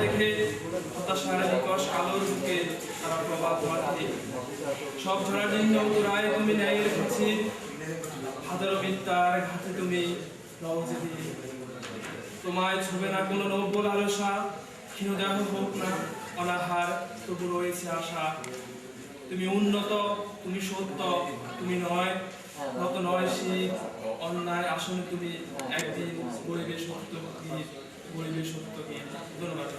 দেখে হতাশার নিকশ আলোর বুকে তারা প্রবাদ মাঠে সব ঝড়ার জন্য তোরায় তুমি ন্যায় রেখেছি হাজারো বিদ্যার ঘাতে তুমি তোমায় ছবে না কোনো নব্য লালসা ক্ষীণদেহ হোক না অনাহার, তবু রয়েছে আশা। তুমি উন্নত, তুমি সত্য, তুমি নয়। নত নয় শীত অন্যায় আসনে তুমি একদিন গরিবে সত্য গরিবে সত্য গীত ধন্যবাদ।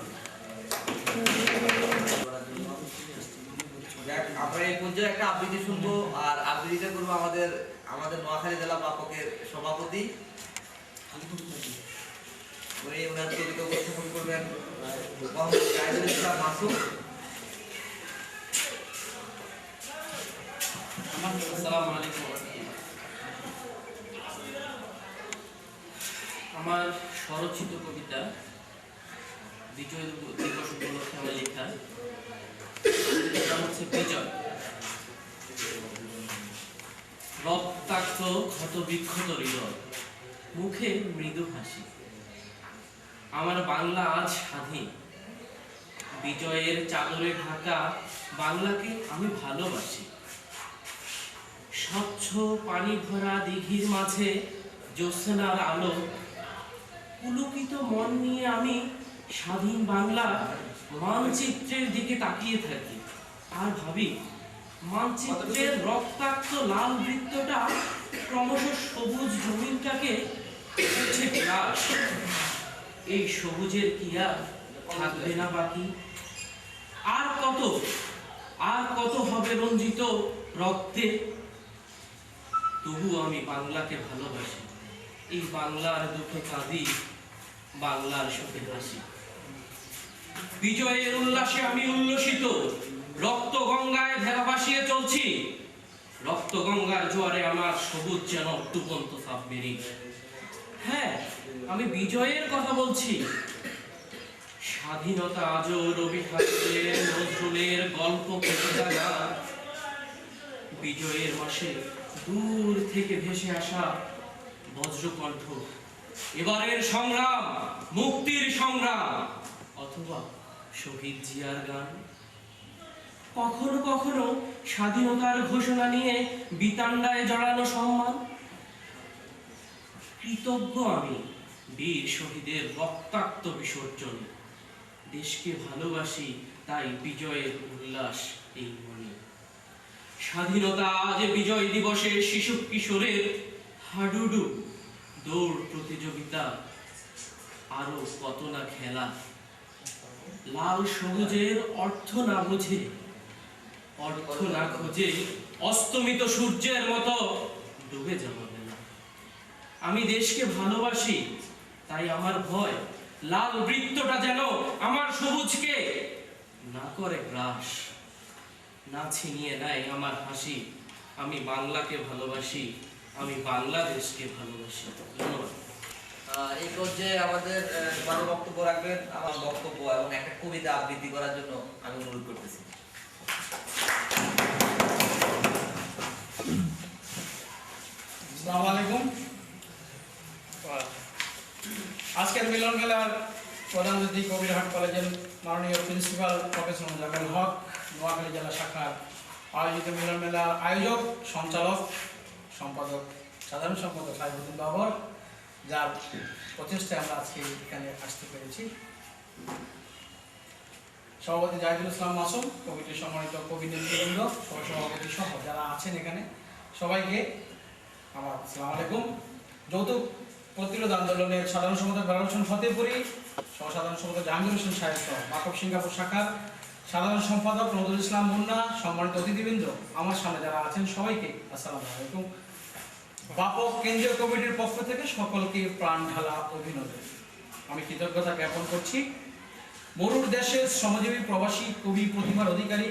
আমরা এই পর্যায়ে একটা আবৃত্তি শুনব আর আবৃত্তিটা করব আমাদের আমাদের নোয়াখালী জেলা বাপকের সভাপতি। উনি ওনার কবিতা উপস্থাপন করবেন। মোহাম্মদ জাহিদুল ইসলাম মাসুম আসসালামু আলাইকুম। আমার স্বরচিত কবিতা, বিজয় দিবস উপলক্ষে আমার লেখা। হচ্ছে বিজয়। রক্তাক্ত ক্ষত বিক্ষত হৃদয়, মুখে মৃদু হাসি। আমার বাংলা আজ স্বাধীন। বিজয়ের চাদরে ঢাকা বাংলাকে আমি ভালোবাসি। স্বচ্ছ পানি ভরা দিঘির মাঝে জ্যোৎস্নার আলো পুলকিত মন নিয়ে আমি স্বাধীন বাংলা মানচিত্রের দিকে তাকিয়ে থাকি। আর ভাবি মানচিত্রের রক্তাক্ত লাল বৃত্তটা ক্রমশ সবুজ জমিনটাকে এই সবুজের কি আর থাকবে না বাকি? আর কত আর কত হবে রঞ্জিত রক্তে? তবু আমি বাংলাকে ভালোবাসি। এই বাংলার দুঃখে কাঁদি বাংলার সুখে হাসি বিজয়ের উল্লাসে আমি উল্লসিত, রক্ত গঙ্গায় ভেড়া ভাসিয়ে চলছি। রক্ত গঙ্গার জোয়ারে আমার সবুজ যেন ডুবন্ত সাবমেরিন। হ্যাঁ আমি বিজয়ের কথা বলছি। স্বাধীনতা আজও রবি ঠাকুরের নজরুলের গল্প বিজয়ের মাসে দূর থেকে ভেসে আসা বজ্রকণ্ঠ। এবারের সংগ্রাম, মুক্তির সংগ্রাম। অথবা শহীদ জিয়ার গান। কখনো কখনো স্বাধীনতার ঘোষণা নিয়ে জড়ানো সম্মান। কৃতজ্ঞ আমি বীর শহীদের রক্তাক্ত বিসর্জন। দেশকে ভালোবাসি, তাই বিজয়ের উল্লাস এই মনে। স্বাধীনতা আজ বিজয় দিবসে শিশু কিশোরের হাডুডু, দৌড় প্রতিযোগিতা, আরও কত না খেলা। লাল সবুজের অর্থ না বুঝে, অর্থ না খোঁজে, অস্তমিত সূর্যের মতো ডুবে না আমি দেশকে ভালোবাসি, তাই আমার ভয়, লাল বৃত্তটা যেন আমার সবুজকে না করে গ্রাস। না ছিনিয়ে নেয় আমার হাসি, আমি বাংলাকে ভালোবাসি। আমি বাংলাদেশকে ভালোবাসি। ধন্যবাদ। এই পর্যায়ে আমাদের মানে বক্তব্য রাখবেন। আমার বক্তব্য এবং একটা কবিতা আবৃত্তি করার জন্য আমি অনুরোধ করতেছি। আলাইকুম। আজকের মিলন মেলার প্রধান অতিথি কবিরহাট কলেজের মাননীয় প্রিন্সিপাল প্রফেসর মোজামেল হক নোয়াখালী জেলা শাখার আয়োজিত মিলন মেলার আয়োজক সঞ্চালক সম্পাদক, সাধারণ সম্পাদক সাহেবুদ্দিন বাবর, যার প্রচেষ্টায় আমরা আজকে এখানে আসতে পেরেছি। সভাপতি জাহিদুল ইসলাম মাসুম, কমিটির সম্মানিত কবি নেতৃবৃন্দ সহসভাপতি সহ যারা আছেন এখানে, সবাইকে আমার আসসালামু আলাইকুম। যৌতুক প্রতিরোধ আন্দোলনের সাধারণ সম্পাদক বেলাল হোসেন ফতেপুরি সহ সাধারণ সম্পাদক জাহাঙ্গীর হোসেন সাহেব সহ মাকব সিঙ্গাপুর শাখার সাধারণ সম্পাদক নজরুল ইসলাম মুন্না, সম্মানিত অতিথিবৃন্দ, আমার সামনে যারা আছেন সবাইকে আসসালামু আলাইকুম। বাপক কেন্দ্রীয় কমিটির পক্ষ থেকে সকলকে প্রাণ ঢালা অভিনন্দন। আমি কৃতজ্ঞতা জ্ঞাপন করছি। মরুর দেশের শ্রমজীবী প্রবাসী কবি প্রতিভার অধিকারী,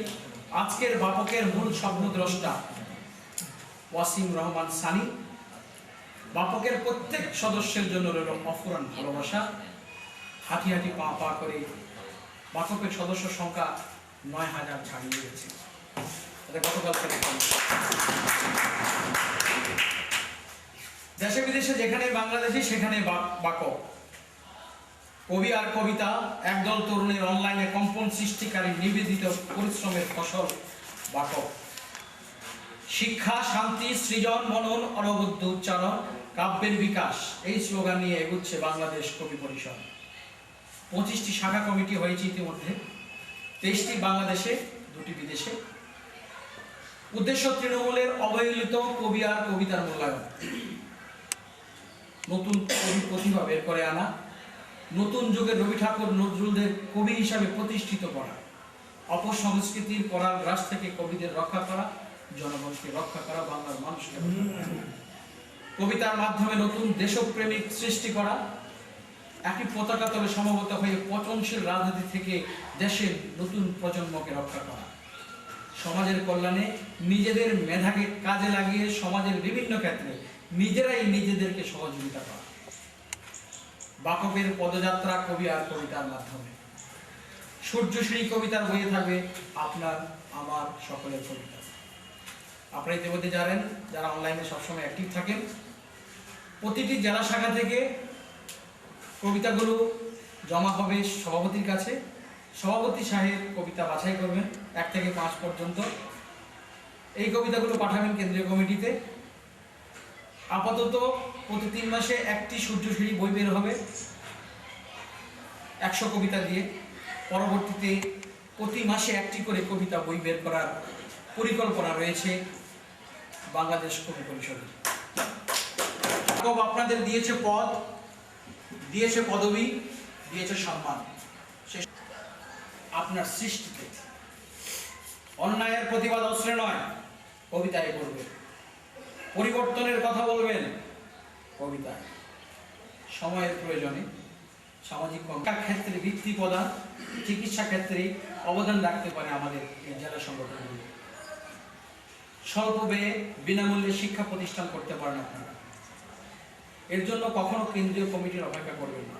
আজকের বাপকের মূল স্বপ্নদ্রষ্টা ওয়াসিম রহমান সানি। বাপকের প্রত্যেক সদস্যের জন্য রইল অফুরান ভালোবাসা। হাঁটি হাঁটি পা পা করে বাপকের সদস্য সংখ্যা নয় হাজার ছাড়িয়ে গেছে। গতকাল দেশে বিদেশে যেখানে বাংলাদেশি, সেখানে বাক কবি আর কবিতা একদল তরুণের অনলাইনে কম্পন সৃষ্টিকারী নিবেদিত পরিশ্রমের ফসল বাটক শিক্ষা, শান্তি, সৃজন, মনন, অনবদ্য উচ্চারণ, কাব্যের বিকাশ, এই স্লোগান নিয়ে এগুচ্ছে বাংলাদেশ কবি পরিষদ। পঁচিশটি শাখা কমিটি হয়েছে ইতিমধ্যে, তেইশটি বাংলাদেশে, দুটি বিদেশে। উদ্দেশ্য তৃণমূলের অবহেলিত কবি আর কবিতার মূল্যায়ন। নতুন কবি প্রতিভা বের করে আনা। নতুন যুগে রবি ঠাকুর নজরুলদের কবি হিসাবে প্রতিষ্ঠিত করা। অপসংস্কৃতির করার গ্রাস থেকে কবিদের রক্ষা করা, জনগণকে রক্ষা করা, বাংলার মানুষকে কবিতার মাধ্যমে নতুন দেশপ্রেমিক সৃষ্টি করা। একই পতাকা তলে সমবেত হয়ে পচনশীল রাজনীতি থেকে দেশের নতুন প্রজন্মকে রক্ষা করা। সমাজের কল্যাণে নিজেদের মেধাকে কাজে লাগিয়ে সমাজের বিভিন্ন ক্ষেত্রে নিজেরাই নিজেদেরকে সহযোগিতা করা। বাকবের পদযাত্রা কবি আর কবিতার মাধ্যমে। সূর্যশ্রী কবিতার বইয়ে থাকবে আপনার, আমার সকলের কবিতা। আপনারা ইতিমধ্যে জানেন, যারা অনলাইনে সবসময় অ্যাক্টিভ থাকেন, প্রতিটি জেলা শাখা থেকে কবিতাগুলো জমা হবে সভাপতির কাছে। সভাপতি সাহেব কবিতা বাছাই করবেন, এক থেকে পাঁচ পর্যন্ত। এই কবিতাগুলো পাঠাবেন কেন্দ্রীয় কমিটিতে। আপাতত প্রতি তিন মাসে একটি সূর্য সূর্যশ্রী বই বের হবে একশো কবিতা দিয়ে। পরবর্তীতে প্রতি মাসে একটি করে কবিতা বই বের করার পরিকল্পনা রয়েছে বাংলাদেশ কবি পরিষদের। যাকব আপনাদের দিয়েছে পদ, দিয়েছে পদবি, দিয়েছে সম্মান। সে- আপনার সৃষ্টিতে। অন্যায়ের প্রতিবাদ অস্ত্রে নয়, কবিতায় করবে পরিবর্তনের কথা বলবেন। কবিতায় সময়ের প্রয়োজনে সামাজিক ক্ষেত্রে বৃত্তি প্রদান, চিকিৎসা ক্ষেত্রে অবদান রাখতে পারে আমাদের জেলা সংগঠনগুলো। স্বল্প ব্যয়ে বিনামূল্যে শিক্ষা প্রতিষ্ঠান করতে পারেন আপনারা। এর জন্য কখনো কেন্দ্রীয় কমিটির অপেক্ষা করবেন না।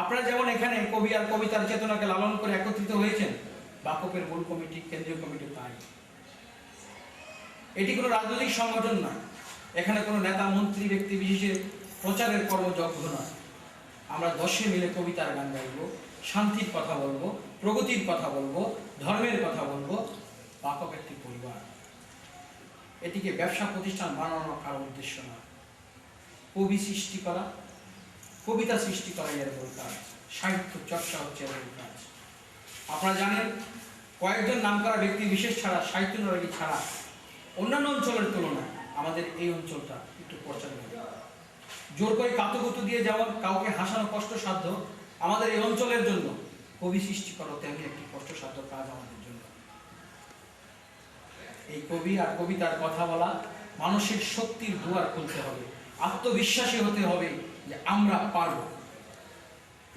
আপনারা যেমন এখানে কবি আর কবিতার চেতনাকে লালন করে একত্রিত হয়েছেন, বাকপের মূল কমিটি, কেন্দ্রীয় কমিটি তাই। এটি কোনো রাজনৈতিক সংগঠন নয় এখানে কোনো নেতা, মন্ত্রী, ব্যক্তি বিশেষের প্রচারের কর্মযজ্ঞ নয়। আমরা দশে মিলে কবিতার গান গাইবো, শান্তির কথা বলব, প্রগতির কথা বলব, ধর্মের কথা বলব বাকক একটি পরিবার। এটিকে ব্যবসা প্রতিষ্ঠান বানানো কারও উদ্দেশ্য না। কবি সৃষ্টি করা, কবিতা সৃষ্টি করা এর মূল কাজ। সাহিত্য চর্চা হচ্ছে এর মূল কাজ। আপনারা জানেন, কয়েকজন নামকরা ব্যক্তি বিশেষ ছাড়া, সাহিত্য নরী ছাড়া অন্যান্য অঞ্চলের তুলনায় আমাদের এই অঞ্চলটা একটু পর্যালোচনা। জোর করে কাতুকুতু দিয়ে যেমন কাউকে হাসানো কষ্টসাধ্য আমাদের এই অঞ্চলের জন্য কবি সৃষ্টি করা তেমনি একটি কষ্টসাধ্য কাজ আমাদের জন্য। এই কবি আর কবিতার কথা বলা মানসিক শক্তির দুয়ার খুলতে হবে, আত্মবিশ্বাসী হতে হবে যে আমরা পারব।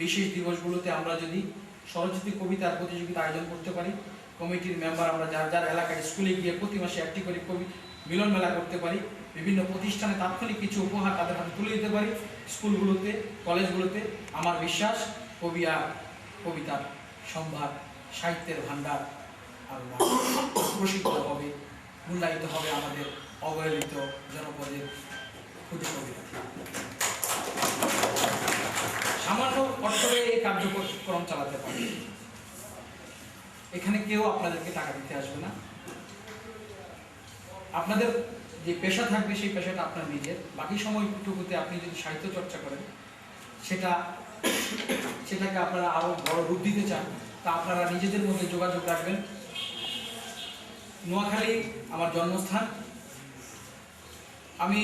বিশেষ দিবসগুলোতে আমরা যদি সরস্বতী কবিতার প্রতিযোগিতা আয়োজন করতে পারি কমিটির মেম্বার আমরা যার যার এলাকায় স্কুলে গিয়ে প্রতি মাসে একটি করে কবি মিলন মেলা করতে পারি, বিভিন্ন প্রতিষ্ঠানে তাৎক্ষণিক কিছু উপহার তাদের হাতে তুলে দিতে পারি, স্কুলগুলোতে, কলেজগুলোতে। আমার বিশ্বাস, কবি আর কবিতার সম্ভার, সাহিত্যের ভাণ্ডার আর প্রসিদ্ধ হবে, মূল্যায়িত হবে আমাদের অবহেলিত জনপদের ক্ষুদ্র কবিতা। সামান্য অর্থে এই কার্যক্রম চালাতে পারে। এখানে কেউ আপনাদেরকে টাকা দিতে আসবে না। আপনাদের যে পেশা থাকবে, সেই পেশাটা আপনার নিজের। বাকি সময়টুকুতে আপনি যদি সাহিত্য চর্চা করেন, সেটা, সেটাকে আপনারা আরও বড় রূপ দিতে চান, তা আপনারা নিজেদের মধ্যে যোগাযোগ রাখবেন। নোয়াখালী আমার জন্মস্থান। আমি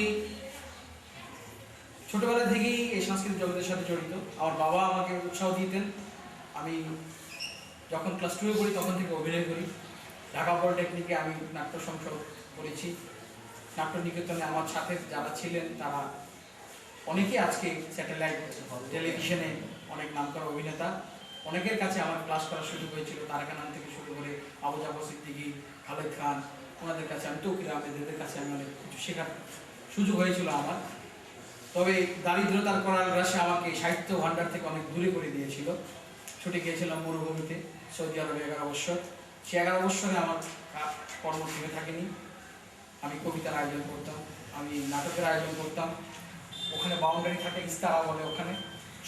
ছোটবেলা থেকেই এই সাংস্কৃতিক জগতের সাথে জড়িত। আমার বাবা আমাকে উৎসাহ দিতেন। আমি যখন ক্লাস টুয়ে পড়ি, তখন থেকে অভিনয় করি। ঢাকা পলিটেকনিকে আমি নাট্য সংসদ করেছি। নাট্য নিকেতনে আমার সাথে যারা ছিলেন, তারা অনেকেই আজকে স্যাটেলাইট টেলিভিশনে অনেক নামকরা অভিনেতা। অনেকের কাছে আমার ক্লাস করার সুযোগ হয়েছিল তারেকা নাম থেকে শুরু করে আবু জাফর সিদ্দিকি, খালেদ খান, ওনাদের কাছে আমি, তৌকির আহমেদ, এদের কাছে আমি অনেক কিছু শেখার সুযোগ হয়েছিল আমার। তবে দারিদ্রতার করার গ্রাসে আমাকে সাহিত্য ভাণ্ডার থেকে অনেক দূরে করে দিয়েছিল। ছুটে গিয়েছিলাম মরুভূমিতে। সৌদি আরবে এগারো বছর সে এগারো বছরে আমার কর্ম থাকেনি। আমি কবিতার আয়োজন করতাম, আমি নাটকের আয়োজন করতাম। ওখানে বাউন্ডারি থাকে ইস্তারা বলে ওখানে।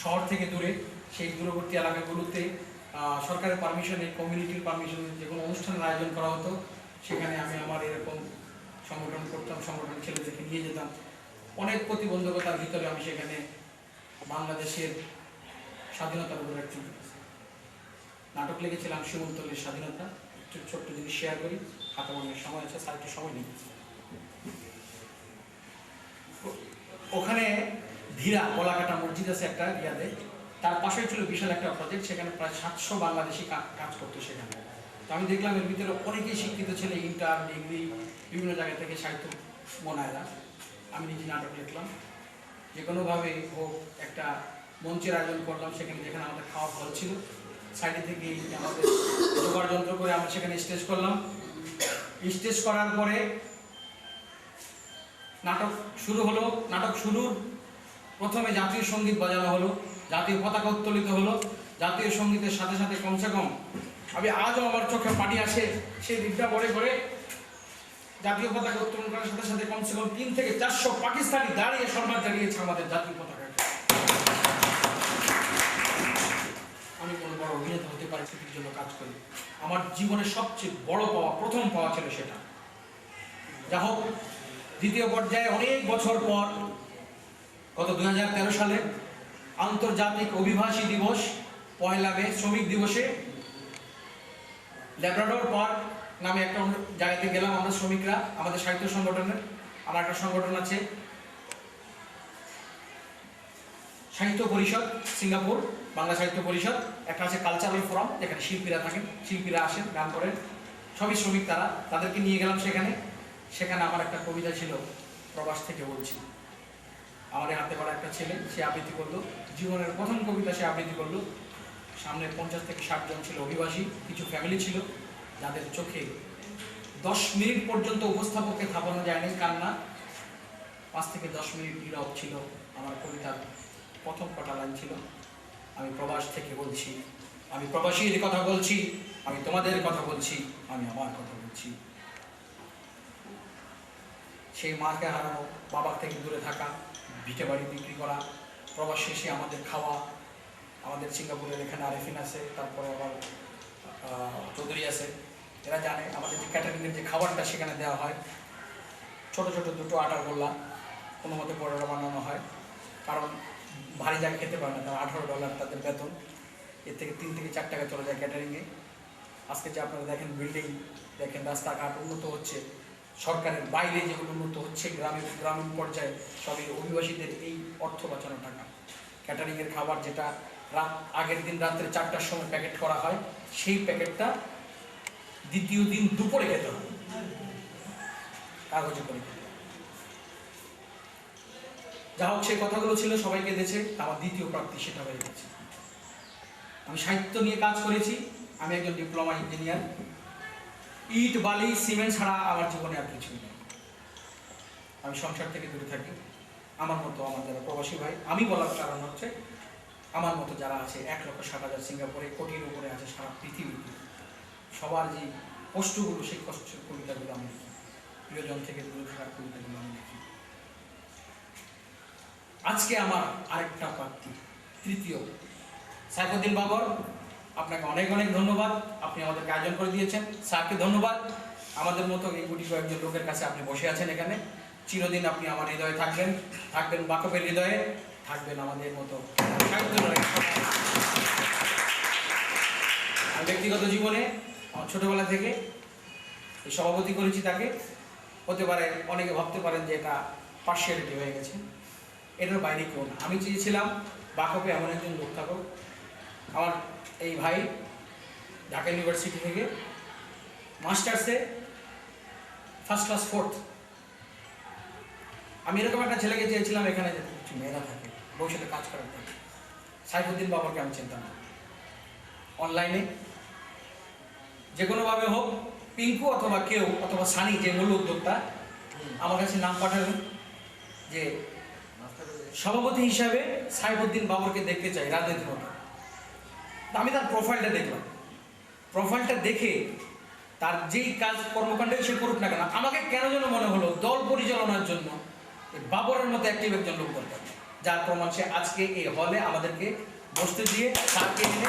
শহর থেকে দূরে, সেই দূরবর্তী এলাকাগুলোতে সরকারের পারমিশনে কমিউনিটির পারমিশনে যে কোনো অনুষ্ঠানের আয়োজন করা হতো, সেখানে আমি আমার এরকম সংগঠন করতাম সংগঠনের ছেলেদেরকে নিয়ে যেতাম। অনেক প্রতিবন্ধকতার ভিতরে আমি সেখানে বাংলাদেশের স্বাধীনতার উপর একটি নাটক লিখেছিলাম শিবন্তলের স্বাধীনতা। একটু ছোট্ট জিনিস শেয়ার করি। হাতে মনের সময় আছে, স্যার একটু সময় নেই ওখানে ধীরা কলাকাটা মসজিদ আছে একটা ইয়াতে। তার পাশেই ছিল বিশাল একটা প্রজেক্ট সেখানে প্রায় সাতশো বাংলাদেশি কাজ করতো সেখানে। তো আমি দেখলাম এর ভিতরে অনেকেই শিক্ষিত ছেলে ইন্টার ডিগ্রি বিভিন্ন জায়গা থেকে সাহিত্য মনায়রা। আমি নিজে নাটক লিখলাম। যে কোনোভাবে হোক, একটা মঞ্চের আয়োজন করলাম, সেখানে যেখানে আমাদের খাওয়া ফল ছিল। সাইডে থেকে আমাদের জোগাড় যন্ত্র করে আমরা সেখানে স্টেজ করলাম। স্টেজ করার পরে নাটক শুরু হলো। নাটক শুরুর প্রথমে জাতীয় সংগীত বাজানো হলো, জাতীয় পতাকা উত্তোলিত হলো, জাতীয় সঙ্গীতের সাথে সাথে কমসে কম আমি আজও আমার চোখে পানি আসে সেই দিকটা পরে করে জাতীয় পতাকা উত্তোলন করার সাথে সাথে কমসে কম তিন থেকে চারশো পাকিস্তানি দাঁড়িয়ে সম্মান জানিয়েছে আমাদের জাতীয় পতাকা আমি কোনো বড় অভিনেতা হতে পারি সেটির জন্য কাজ করি। আমার জীবনের সবচেয়ে বড় পাওয়া, প্রথম পাওয়া ছিল সেটা। যা হোক, দ্বিতীয় পর্যায়ে অনেক বছর পর, গত দুই হাজার তেরো সালে, আন্তর্জাতিক অভিবাসী দিবস, পয়লা মে, শ্রমিক দিবসে, ল্যাব্রাডোর পার্ক নামে একটা জায়গাতে গেলাম আমরা শ্রমিকরা, আমাদের সাহিত্য সংগঠনের, আমার একটা সংগঠন আছে সাহিত্য পরিষদ, সিঙ্গাপুর, বাংলা সাহিত্য পরিষদ, একটা আছে কালচারাল ফোরাম, যেখানে শিল্পীরা থাকেন, শিল্পীরা আসেন, গান করেন। সবই শ্রমিক তারা, তাদেরকে নিয়ে গেলাম সেখানে। সেখানে আমার একটা কবিতা ছিল, প্রবাস থেকে বলছি। আমার হাতে করা একটা ছেলে, সে আবৃত্তি করল। জীবনের প্রথম কবিতা সে আবৃত্তি করল। সামনে পঞ্চাশ থেকে ষাট জন ছিল অভিবাসী, কিছু ফ্যামিলি ছিল, যাদের চোখে দশ মিনিট পর্যন্ত উপস্থাপককে থাপানো যায়নি, কান্না। পাঁচ থেকে দশ মিনিট নীরব ছিল আমার কবিতার প্রথম কটা লাইন ছিল। আমি প্রবাস থেকে বলছি, আমি প্রবাসীর কথা বলছি, আমি তোমাদের কথা বলছি, আমি আমার কথা বলছি। সেই মাকে হারানো, বাবার থেকে দূরে থাকা, ভিটে বাড়ি বিক্রি করা, প্রবাস শেষে আমাদের খাওয়া, আমাদের সিঙ্গাপুরের এখানে আরেফিন আছে, তারপরে আবার চৌধুরী আছে। এরা জানে আমাদের যে ক্যাটারিংয়ের যে খাবারটা সেখানে দেওয়া হয়। ছোট ছোট দুটো আটার গোল্লা, কোনো মতে পরোটা বানানো হয়। কারণ ভারী জায়গা খেতে পারে না তারা আঠারো ডলার তাদের বেতন। এর থেকে তিন থেকে চার টাকা চলে যায় ক্যাটারিংয়ে আজকে যে আপনারা দেখেন বিল্ডিং দেখেন রাস্তাঘাট উন্নত হচ্ছে। সরকারের বাইরে যেগুলো উন্নত হচ্ছে গ্রামে গ্রামীণ পর্যায়ে সবই অভিবাসীদের এই অর্থ বাঁচানো টাকা। ক্যাটারিংয়ের খাবার যেটা রাত, আগের দিন রাত্রে চারটার সময় প্যাকেট করা হয়, সেই প্যাকেটটা দ্বিতীয় দিন দুপুরে খেতে হবে কাগজে করে। যা হোক সেই কথাগুলো ছিল সবাইকে দিয়েছে আমার দ্বিতীয় প্রাপ্তি সেটা হয়ে গেছে। আমি সাহিত্য নিয়ে কাজ করেছি। আমি একজন ডিপ্লোমা ইঞ্জিনিয়ার ইট, বালি, সিমেন্ট ছাড়া আমার জীবনে আর কিছুই নেই। আমি সংসার থেকে দূরে থাকি। আমার মতো আমার যারা প্রবাসী ভাই, আমি বলার কারণ হচ্ছে, আমার মতো যারা আছে, এক লক্ষ ষাট হাজার সিঙ্গাপুরে, কোটির উপরে আছে সারা পৃথিবীতে। সবার যে কষ্টগুলো, সেই কষ্ট কবিতাগুলো আমি প্রিয়জন থেকে দূরে থাকার কবিতাগুলো আমি লিখি। আজকে আমার আরেকটা প্রাপ্তি তৃতীয়। সাইফুদ্দিন বাবর, আপনাকে অনেক অনেক ধন্যবাদ। আপনি আমাদেরকে আয়োজন করে দিয়েছেন। স্যারকে ধন্যবাদ। আমাদের মতো এই গুটি কয়েকজন লোকের কাছে আপনি বসে আছেন এখানে। চিরদিন আপনি আমার হৃদয়ে থাকবেন। থাকবেন বাকপের হৃদয়ে। থাকবেন আমাদের মতো আর ব্যক্তিগত জীবনে, আমার ছোটবেলা থেকে সভাপতি করেছি তাকে। হতে পারে, অনেকে ভাবতে পারেন যে এটা পার্সিয়ালিটি হয়ে গেছে। এটার বাইরে কেউ না আমি চেয়েছিলাম বাকপে এমন একজন লোক থাকুক আমার এই ভাই ঢাকা ইউনিভার্সিটি থেকে মাস্টার্সে ফার্স্ট ক্লাস ফোর্থ। আমি এরকম একটা ছেলেকে চেয়েছিলাম এখানে মেয়েরা থাকে, ভবিষ্যতে কাজ করার থাকে সাইফুদ্দিন বাবাকে আমি চিন্তা না। অনলাইনে যে কোনোভাবে হোক, পিঙ্কু অথবা কেউ, অথবা সানি, যে মূল উদ্যোক্তা, আমার কাছে নাম পাঠাবেন যে সভাপতি হিসাবে সাইফুদ্দিন বাবরকে দেখতে চাই রাজনীতির মতো আমি তার প্রোফাইলটা দেখলাম। প্রোফাইলটা দেখে তার যেই কাজ কর্মকাণ্ডে সে করুক না কেন, আমাকে কেন যেন মনে হলো দল পরিচালনার জন্য বাবরের মতো অ্যাক্টিভ একজন লোক দরকার। যার প্রমাণ সে আজকে এই হলে আমাদেরকে বসতে দিয়ে তাকে এনে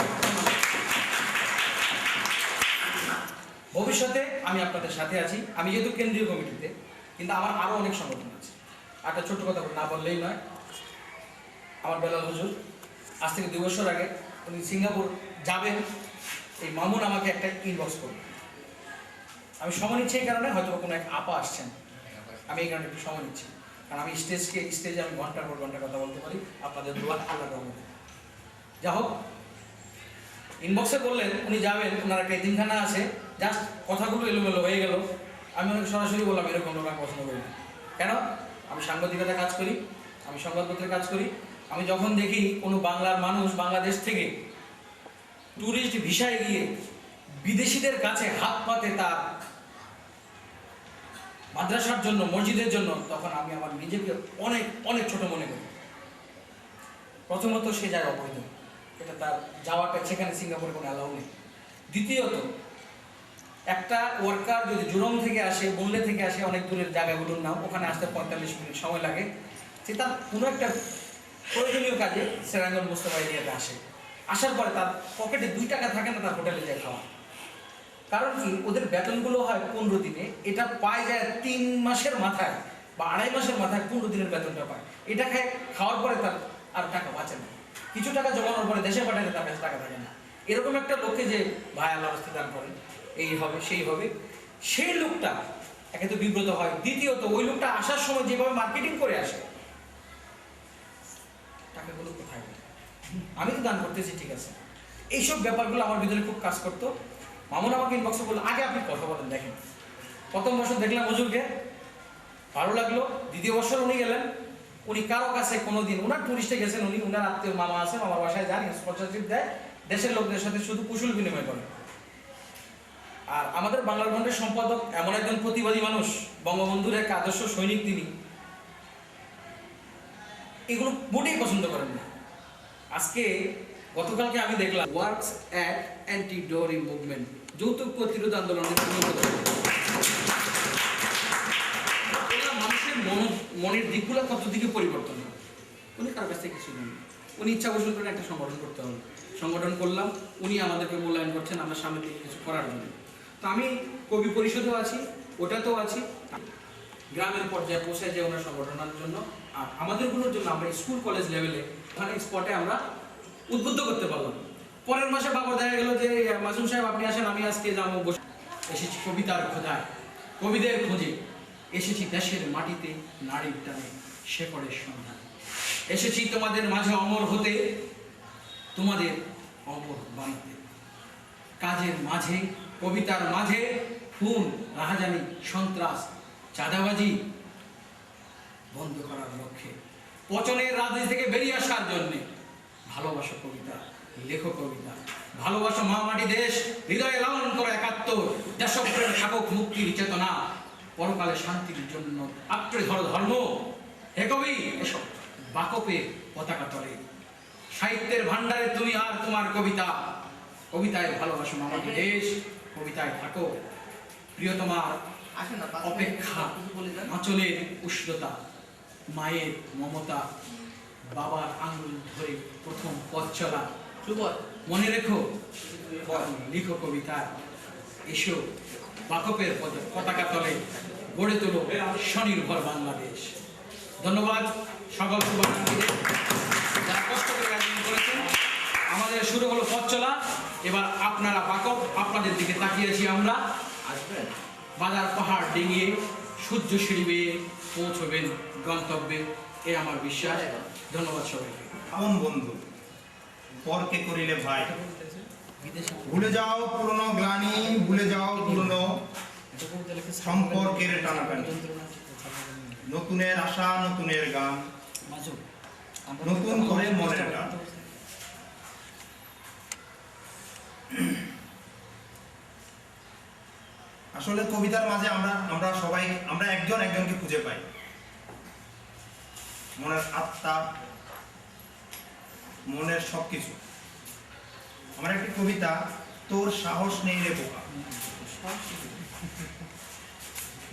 ভবিষ্যতে আমি আপনাদের সাথে আছি। আমি যেহেতু কেন্দ্রীয় কমিটিতে, কিন্তু আমার আরও অনেক সংগঠন আছে। একটা ছোট্ট কথা না বললেই নয় আমার বেলাল হুজুর, আজ থেকে দু বছর আগে উনি সিঙ্গাপুর যাবেন, এই মামুন আমাকে একটা ইনবক্স করবে আমি সময় নিচ্ছি এই কারণে হয়তো কোনো এক আপা আসছেন। আমি এই কারণে একটু সময় নিচ্ছি। কারণ আমি স্টেজকে, স্টেজে আমি ঘণ্টার পর ঘণ্টা কথা বলতে পারি, আপনাদের দোয়া, আল্লাহ রহমতে যা হোক ইনবক্সে বললেন, উনি যাবেন, ওনার একটা এতিমখানা আছে জাস্ট কথাগুলো এলোমেলো হয়ে গেল। আমি ওনাকে সরাসরি বললাম, এরকম লোক পছন্দ করি না। কেন? আমি সাংবাদিকতা কাজ করি, আমি সংবাদপত্রে কাজ করি আমি যখন দেখি কোনো বাংলার মানুষ বাংলাদেশ থেকে ট্যুরিস্ট ভিসায় গিয়ে বিদেশিদের কাছে হাত পাতে তার মাদ্রাসার জন্য, মসজিদের জন্য, তখন আমি আমার নিজেকে অনেক অনেক ছোট মনে করি। প্রথমত সে যায় অবৈধ। এটা তার যাওয়াটা সেখানে সিঙ্গাপুরে কোনো অ্যালাউ নেই। দ্বিতীয়ত, একটা ওয়ার্কার যদি জুরম থেকে আসে বললে থেকে আসে, অনেক দূরের জায়গাগুলোর নাম, ওখানে আসতে পঁয়তাল্লিশ মিনিট সময় লাগে, সে তার কোনো একটা প্রয়োজনীয় কাজে সেরাঙ্গন মুস্তফা এরিয়াতে আসে। আসার পরে তার পকেটে দুই টাকা থাকে না তার হোটেলে যায় খাওয়া। কারণ কি? ওদের বেতনগুলো হয় পনেরো দিনে। এটা পায় যায় তিন মাসের মাথায় বা আড়াই মাসের মাথায় পনেরো দিনের বেতনটা পায়। এটা খায়, খাওয়ার পরে তার আর টাকা বাঁচে না। কিছু টাকা জমানোর পরে দেশে পাঠালে তার কাছে টাকা থাকে না। এরকম একটা লোককে যে ভাই আল্লাহ রাস্তা দান করেন, এই হবে, সেই হবে। সেই লোকটা, একে তো বিব্রত হয়। দ্বিতীয়ত, ওই লোকটা আসার সময় যেভাবে মার্কেটিং করে আসে টাকাগুলো কোথায়? আমি তো দান করতেছি, ঠিক আছে। এইসব ব্যাপারগুলো আমার ভিতরে খুব কাজ করতো। মামুন আমাকে ইনবক্সে বলল, আগে আপনি কথা বলেন, দেখেন। প্রথম বছর দেখলাম হুজুরকে, ভালো লাগল। দ্বিতীয় বছর উনি গেলেন। উনি কারও কাছে কোনোদিন ওনার টুরিস্টে গেছেন উনি ওনার আত্মীয় মামা আছে মামার বাসায় যান স্পন্সরশিপ দেয়। দেশের লোকদের সাথে শুধু কুশল বিনিময় করে। আর আমাদের বাংলার খণ্ডের সম্পাদক এমন একজন প্রতিবাদী মানুষ, বঙ্গবন্ধুর এক আদর্শ সৈনিক তিনি। এগুলো মোটেই পছন্দ করেন না। আজকে গতকালকে আমি দেখলাম works at anti dowry movement যৌতুক প্রতিরোধ আন্দোলনের মানুষের মন, মনের দিকগুলো কত দিকে পরিবর্তন হয় উনি কার কাছ থেকে কিছু নেন উনি ইচ্ছা পোষণ করে একটা সংগঠন করতে হবে। সংগঠন করলাম, উনি আমাদেরকে মূল্যায়ন করছেন আমরা সামনে কিছু করার জন্য। তো আমি কবি পরিষদেও আছি, ওটাতেও আছি। গ্রামের পর্যায়ে পৌঁছায় যায় ওনার সংগঠনের জন্য। আর আমাদেরগুলোর জন্য আমরা স্কুল, কলেজ লেভেলে ওখানে স্পটে আমরা উদ্বুদ্ধ করতে পারলাম। পরের মাসে বাবা দেখা গেল যে, মাসুম সাহেব, আপনি আসেন, আমি আজকে যাব এসেছি কবিতার খোঁজায় কবিদের খোঁজে। এসেছি দেশের মাটিতে নারীর টানে শেকড়ের সন্ধান। এসেছি তোমাদের মাঝে অমর হতে, তোমাদের অমর বাড়িতে। কাজের মাঝে, কবিতার মাঝে, খুন, রাহাজানি, সন্ত্রাস চাঁদাবাজি বন্ধ করার লক্ষ্যে। পচনের রাজনীতি থেকে বেরিয়ে আসার জন্যে। ভালোবাসা কবিতা লেখো কবিতা, ভালোবাসা মহামাটি দেশ, হৃদয়ে লালন করো একাত্তর দেশপ্রেম থাকুক মুক্তির চেতনা। পরকালে শান্তির জন্য আঁকড়ে ধরো ধর্ম। হে কবি, এসব বাকপে পতাকা তলে। সাহিত্যের ভান্ডারে তুমি আর তোমার কবিতা। কবিতায় ভালোবাসো মামাটি দেশ, কবিতায় থাকো। প্রিয় তোমার অপেক্ষা। আঁচলের উষ্ণতা মায়ের মমতা বাবার আঙুল ধরে প্রথম পথ চলা। মনে রেখো লিখো কবিতা এসো বাকপের পদ- পতাকা তলে গড়ে তোলো স্বনির্ভর বাংলাদেশ। ধন্যবাদ সকল শুভাকাঙ্ক্ষীদের। যারা কষ্ট করে আয়োজন করেছেন আমাদের শুরু হলো পথ চলা। এবার আপনারা বাকপ আপনাদের দিকে তাকিয়েছি আমরা। আসবেন। বাজার পাহাড় ডিঙিয়ে সূর্য সিঁড়ি বেয়ে পৌঁছবেন গন্তব্যে এ আমার বিশ্বাস ধন্যবাদ সবাইকে আপন বন্ধু পরকে করিলে ভাই ভুলে যাও পুরনো গ্লানি ভুলে যাও পুরনো সম্পর্কের টানাটানি। নতুনের আশা নতুনের গান নতুন করে মনের টান। আসলে কবিতার মাঝে আমরা আমরা সবাই, আমরা একজন একজনকে খুঁজে পাই। মনের আত্মা, মনের সবকিছু। আমার একটি কবিতা, তোর সাহস নেই রে বোকা।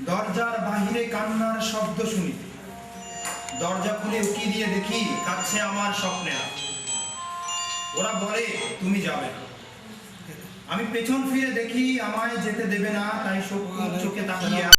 দরজার বাহিরে কান্নার শব্দ শুনি। দরজা খুলে উকি দিয়ে দেখি কাছে আমার স্বপ্নেরা। ওরা বলে, তুমি যাবে না। আমি পেছন ফিরে দেখি আমায় যেতে দেবে না তাই চোখে তাকিয়ে